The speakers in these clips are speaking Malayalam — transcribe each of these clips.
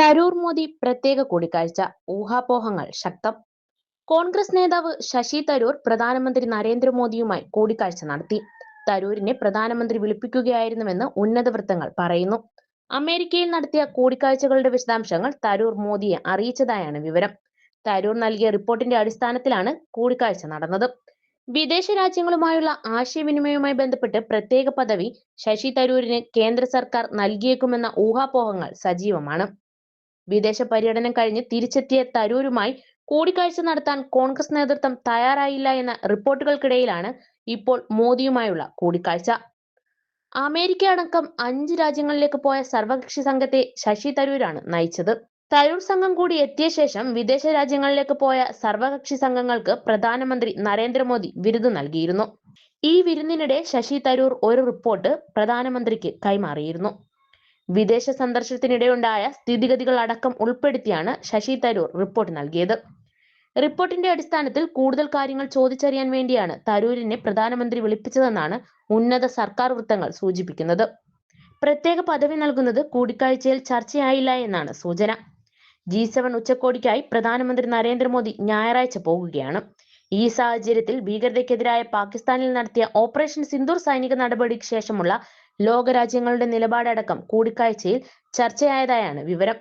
തരൂർ മോദി പ്രത്യേക കൂടിക്കാഴ്ച. ഊഹാപോഹങ്ങൾ ശക്തം. കോൺഗ്രസ് നേതാവ് ശശി തരൂർ പ്രധാനമന്ത്രി നരേന്ദ്രമോദിയുമായി കൂടിക്കാഴ്ച നടത്തി. തരൂരിനെ പ്രധാനമന്ത്രി വിളിപ്പിക്കുകയായിരുന്നുവെന്ന് ഉന്നത വൃത്തങ്ങൾ പറയുന്നു. അമേരിക്കയിൽ നടത്തിയ കൂടിക്കാഴ്ചകളുടെ വിശദാംശങ്ങൾ തരൂർ മോദിയെ അറിയിച്ചതായാണ് വിവരം. തരൂർ നൽകിയ റിപ്പോർട്ടിന്റെ അടിസ്ഥാനത്തിലാണ് കൂടിക്കാഴ്ച നടന്നത്. വിദേശ രാജ്യങ്ങളുമായുള്ള ആശയവിനിമയവുമായി ബന്ധപ്പെട്ട് പ്രത്യേക പദവി ശശി തരൂരിന് കേന്ദ്ര സർക്കാർ നൽകിയേക്കുമെന്ന ഊഹാപോഹങ്ങൾ സജീവമാണ്. വിദേശ പര്യടനം കഴിഞ്ഞ് തിരിച്ചെത്തിയ തരൂരുമായി കൂടിക്കാഴ്ച നടത്താൻ കോൺഗ്രസ് നേതൃത്വം തയ്യാറായില്ല എന്ന റിപ്പോർട്ടുകൾക്കിടയിലാണ് ഇപ്പോൾ മോദിയുമായുള്ള കൂടിക്കാഴ്ച. അമേരിക്ക അടക്കം അഞ്ച് രാജ്യങ്ങളിലേക്ക് പോയ സർവകക്ഷി സംഘത്തെ ശശി തരൂരാണ് നയിച്ചത്. തരൂർ സംഘം കൂടി എത്തിയ ശേഷം വിദേശ രാജ്യങ്ങളിലേക്ക് പോയ സർവകക്ഷി സംഘങ്ങൾക്ക് പ്രധാനമന്ത്രി നരേന്ദ്രമോദി വിരുദ് നൽകിയിരുന്നു. ഈ വിരുന്നിനിടെ ശശി തരൂർ ഒരു റിപ്പോർട്ട് പ്രധാനമന്ത്രിക്ക് കൈമാറിയിരുന്നു. വിദേശ സന്ദർശനത്തിനിടെയുണ്ടായ സ്ഥിതിഗതികൾ അടക്കം ഉൾപ്പെടുത്തിയാണ് ശശി തരൂർ റിപ്പോർട്ട് നൽകിയത്. റിപ്പോർട്ടിന്റെ അടിസ്ഥാനത്തിൽ കൂടുതൽ കാര്യങ്ങൾ ചോദിച്ചറിയാൻ വേണ്ടിയാണ് തരൂരിനെ പ്രധാനമന്ത്രി വിളിപ്പിച്ചതെന്നാണ് ഉന്നത സർക്കാർ വൃത്തങ്ങൾ സൂചിപ്പിക്കുന്നത്. പ്രത്യേക പദവി നൽകുന്നത് കൂടിക്കാഴ്ചയിൽ ചർച്ചയായില്ല എന്നാണ് സൂചന. ജി സെവൻ ഉച്ചകോടിക്കായി പ്രധാനമന്ത്രി നരേന്ദ്രമോദി ഞായറാഴ്ച പോകുകയാണ്. ഈ സാഹചര്യത്തിൽ ഭീകരതയ്ക്കെതിരായ പാകിസ്ഥാനിൽ നടത്തിയ ഓപ്പറേഷൻ സിന്ദൂർ സൈനിക നടപടിക്ക് ശേഷമുള്ള ലോകരാജ്യങ്ങളുടെ നിലപാടടക്കം കൂടിക്കാഴ്ചയിൽ ചർച്ചയായതായാണ് വിവരം.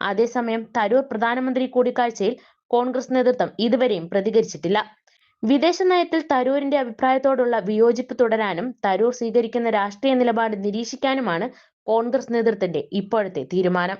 അതേസമയം തരൂർ പ്രധാനമന്ത്രി കൂടിക്കാഴ്ചയിൽ കോൺഗ്രസ് നേതൃത്വം ഇതുവരെയും പ്രതികരിച്ചിട്ടില്ല. വിദേശ നയത്തിൽ തരൂരിന്റെ അഭിപ്രായത്തോടുള്ള വിയോജിപ്പ് തുടരാനും തരൂർ സ്വീകരിക്കുന്ന രാഷ്ട്രീയ നിലപാട് നിരീക്ഷിക്കാനുമാണ് കോൺഗ്രസ് നേതൃത്വത്തിന്റെ ഇപ്പോഴത്തെ തീരുമാനം.